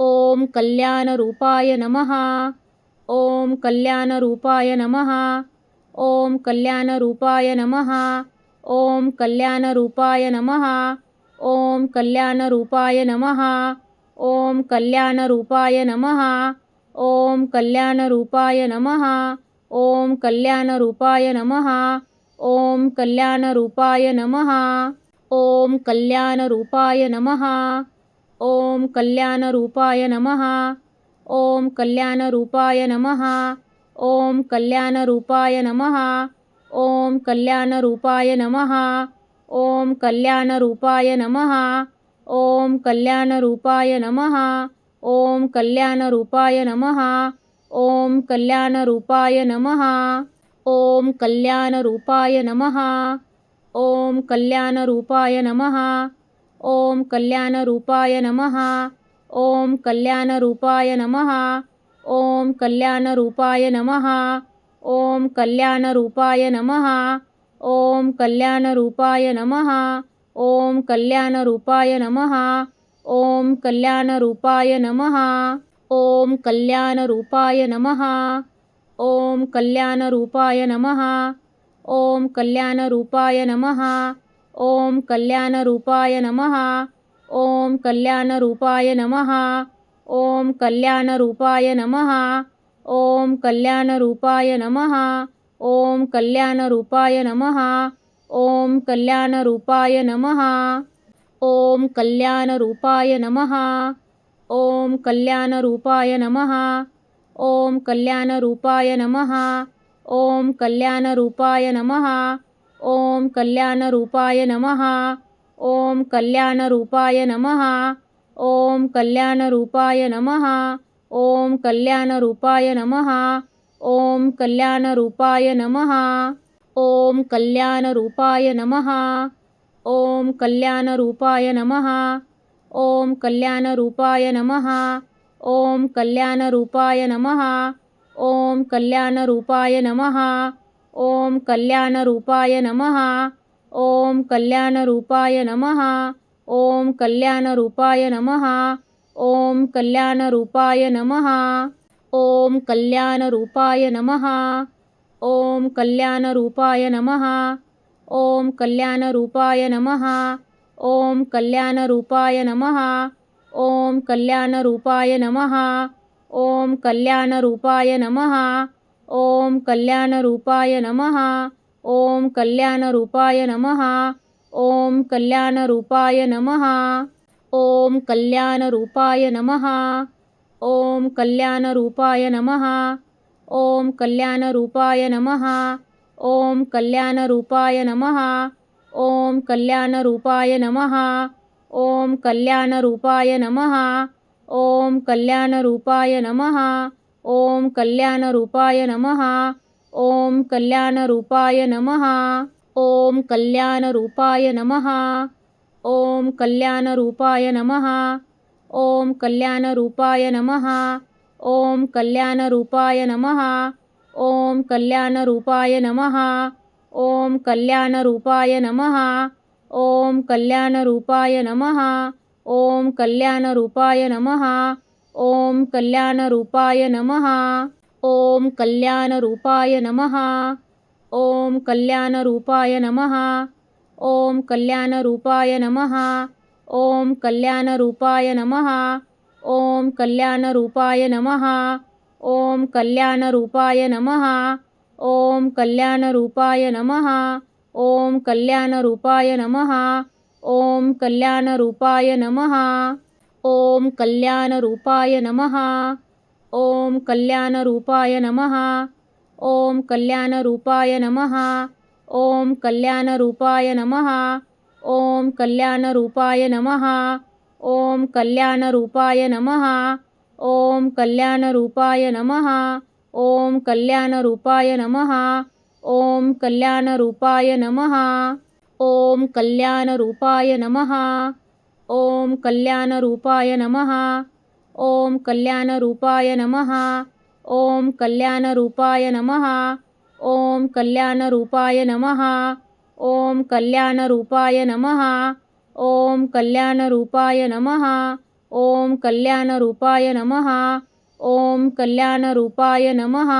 ॐ कल्याणरूपाय नमः ॐ कल्याणरूपाय नमः ॐ कल्याणरूपाय नमः ॐ कल्याणरूपाय नमः ॐ कल्याणरूपाय नमः ॐ कल्याणरूपाय नमः ॐ कल्याणरूपाय नमः ॐ कल्याणरूपाय नमः ॐ कल्याणरूपाय नमः ॐ कल्याणरूपाय नमः ॐ कल्याणरूपाय नमः ॐ कल्याणरूपाय नमः ॐ कल्याणरूपाय नमः ॐ कल्याणरूपाय नमः ॐ कल्याणरूपाय नमः ॐ कल्याणरूपाय नमः ॐ कल्याणरूपाय नमः ॐ कल्याणरूपाय नमः ॐ कल्याणरूपाय नमः ॐ कल्याणरूपाय नमः ॐ कल्याणरूपाय नमः ॐ कल्याणरूपाय नमः ॐ कल्याणरूपाय नमः ॐ कल्याणरूपाय नमः ॐ कल्याणरूपाय नमः ॐ कल्याणरूपाय नमः ॐ कल्याणरूपाय नमः ॐ कल्याणरूपाय नमः ॐ कल्याणरूपाय नमः ॐ कल्याणरूपाय नमः ॐ कल्याणरूपाय नमः ॐ कल्याणरूपाय नमः ॐ कल्याणरूपाय नमः ॐ कल्याणरूपाय नमः ॐ कल्याणरूपाय नमः ॐ कल्याणरूपाय नमः ॐ कल्याणरूपाय नमः ॐ कल्याणरूपाय नमः ॐ कल्याणरूपाय नमः ॐ कल्याणरूपाय नमः ॐ कल्याणरूपाय नमः ॐ कल्याणरूपाय नमः ॐ कल्याणरूपाय नमः ॐ कल्याणरूपाय नमः ॐ कल्याणरूपाय नमः ॐ कल्याणरूपाय नमः ॐ कल्याणरूपाय नमः ॐ कल्याणरूपाय नमः ॐ कल्याणरूपाय नमः ॐ कल्याणरूपाय नमः ॐ कल्याणरूपाय नमः ॐ कल्याणरूपाय नमः ॐ कल्याणरूपाय नमः ॐ कल्याणरूपाय नमः ॐ कल्याणरूपाय नमः ॐ कल्याणरूपाय नमः ॐ कल्याणरूपाय नमः ॐ कल्याणरूपाय नमः ॐ कल्याणरूपाय नमः ॐ कल्याणरूपाय नमः ॐ कल्याणरूपाय नमः ॐ कल्याणरूपाय नमः ॐ कल्याणरूपाय नमः ॐ कल्याणरूपाय नमः ॐ कल्याणरूपाय नमः ॐ कल्याणरूपाय नमः ॐ कल्याणरूपाय नमः ॐ कल्याणरूपाय नमः ॐ कल्याणरूपाय नमः ॐ कल्याणरूपाय नमः ॐ कल्याणरूपाय नमः ॐ कल्याणरूपाय नमः ॐ कल्याणरूपाय नमः ॐ कल्याणरूपाय नमः ॐ कल्याणरूपाय नमः ॐ कल्याणरूपाय नमः ॐ कल्याणरूपाय नमः ॐ कल्याणरूपाय नमः ॐ कल्याणरूपाय नमः ॐ कल्याणरूपाय नमः ॐ कल्याणरूपाय नमः ॐ कल्याणरूपाय नमः ॐ कल्याणरूपाय नमः ॐ कल्याणरूपाय नमः ॐ कल्याणरूपाय नमः ॐ कल्याणरूपाय नमः ॐ कल्याणरूपाय नमः ॐ कल्याणरूपाय नमः ॐ कल्याणरूपाय नमः ॐ कल्याणरूपाय नमः ॐ कल्याणरूपाय नमः ॐ कल्याणरूपाय नमः ॐ कल्याणरूपाय नमः ॐ कल्याणरूपाय नमः ॐ कल्याणरूपाय नमः ॐ कल्याणरूपाय नमः ॐ कल्याणरूपाय नमः ॐ कल्याणरूपाय नमः ॐ कल्याणरूपाय नमः ॐ कल्याणरूपाय नमः ॐ कल्याणरूपाय नमः। ॐ कल्याणरूपाय नमः। ॐ कल्याणरूपाय नमः। ॐ कल्याणरूपाय नमः। ॐ कल्याणरूपाय नमः। ॐ कल्याणरूपाय नमः। ॐ कल्याणरूपाय नमः। ॐ कल्याणरूपाय नमः।